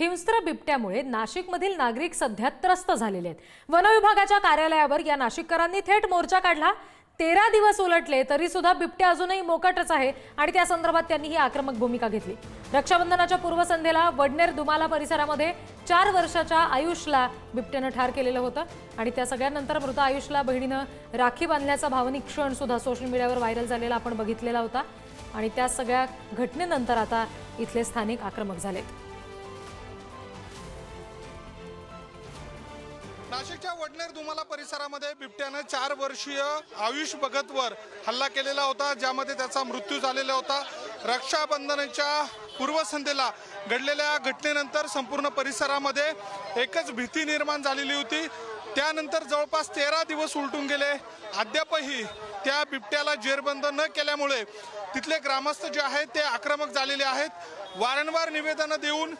हिंस्त्र बिबट्यामुळे नाशिकमधील नागरिक सध्या त्रस्त झालेले आहेत. वनविभागाच्या कार्यालयावर या नाशिककरांनी थेट मोर्चा काढला. तेरा दिवस उलटले तरी सुद्धा बिबट्या अजूनही मोकटच आहे आणि त्या संदर्भात त्यांनी ही आक्रमक भूमिका घेतली. रक्षाबंधनाच्या पूर्वसंध्येला वडनेर दुमाला परिसरामध्ये चार वर्षाच्या आयुषला बिबट्यानं ठार केलेलं होतं आणि त्या सगळ्यानंतर मृत आयुषला बहिणीनं राखी बांधल्याचा भावनिक क्षण सुद्धा सोशल मीडियावर व्हायरल झालेला आपण बघितलेला होता. आणि त्या सगळ्या घटनेनंतर आता इथले स्थानिक आक्रमक झालेत. नाशिकच्या वडनेर दुमाला परिसरामध्ये बिबट्यानं चार वर्षीय आयुष भगतवर हल्ला केलेला होता ज्यामध्ये त्याचा मृत्यू झालेला होता. रक्षाबंधनाच्या पूर्वसंध्येला घडलेल्या घटनेनंतर संपूर्ण परिसरामध्ये एकच भीती निर्माण झालेली होती. त्यानंतर जवळपास तेरा दिवस उलटून गेले. अद्यापही त्या बिबट्याला जेरबंद न केल्यामुळे तिथले ग्रामस्थ जे आहेत ते आक्रमक झालेले आहेत. वारंवार निवेदनं देऊन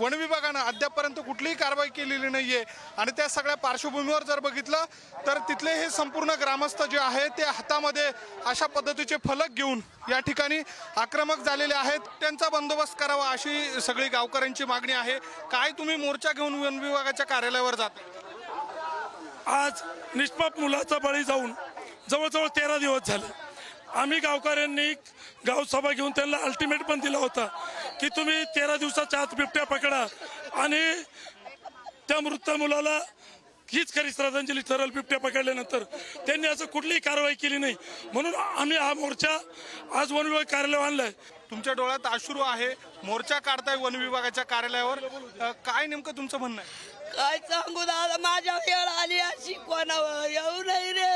वन विभागानं अद्यापपर्यंत कुठलीही कारवाई केलेली नाही आहे आणि त्या सगळ्या पार्श्वभूमीवर जर बघितलं तर तिथले हे संपूर्ण ग्रामस्थ जे आहेत ते हातामध्ये अशा पद्धतीचे फलक घेऊन या ठिकाणी आक्रमक झालेले आहेत. त्यांचा बंदोबस्त करावा अशी सगळी गावकऱ्यांची मागणी आहे. काय तुम्ही मोर्चा घेऊन वन विभागाच्या कार्यालयावर जाता आज निष्पाप मुलाचा बळी जाऊन जवळजवळ तेरा दिवस झाले. आम्ही गावकऱ्यांनी गावसभा घेऊन त्यांना अल्टिमेट पण दिला होता की तुम्ही तेरा दिवसाच्या आत बिबट्या पकडा आणि त्या मृत मुलाला हीच खरी श्रद्धांजली ठरल बिबट्या पकडल्यानंतर. त्यांनी असं कुठलीही कारवाई केली नाही. म्हणून आम्ही हा मोर्चा आज वन विभाग कार्यालय आणलाय. तुमच्या डोळ्यात अश्रू आहे. मोर्चा काढताय वन विभागाच्या कार्यालयावर. काय नेमकं तुमचं म्हणणं आहे? काय सांगू दादा माझ्या वेळ आली अशी कोणावर येऊ नाही रे.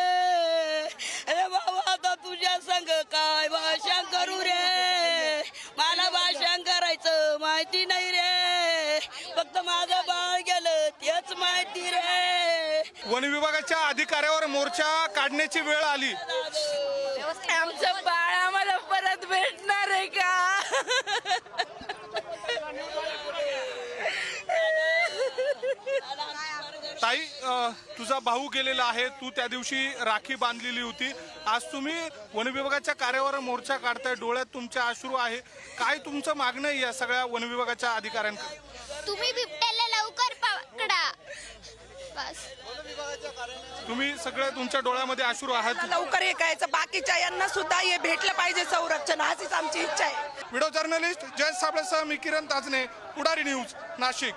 अरे बाबा आता तुझ्या संग काय भाषा करू रे? मला भाषा करायचं माहिती नाही रे. फक्त माझं बाळ गेलं तेच माहिती रे. वन विभागाच्या अधिकाऱ्यावर मोर्चा काढण्याची वेळ आली. आमचं बाळ आम्हाला परत भेटणार आहे का? अ, तुझा भाऊ गेलेला आहे तू त्या दिवशी राखी बांधलेली होती. आज तुम्ही वन विभागाच्या कार्यावर मोर्चा काढताय डोळ्यात तुमच्या अश्रू आहे. काय तुमचं मागणं आहे या सगळ्या वन विभागाच्या अधिकाऱ्यांकडे? तुम्ही बिबट्याला लवकर पकडा. बस. तुम्ही सगळे तुमच्या डोळ्यामध्ये अश्रू आहात. लवकर हे करायचं. बाकीच्या यांना सुद्धा हे भेटलं पाहिजे संरक्षण. अशीच आमची इच्छा आहे. व्हिडिओ जर्नलिस्ट जय साबळेसह मी किरण ताजने पुढारी न्यूज नाशिक.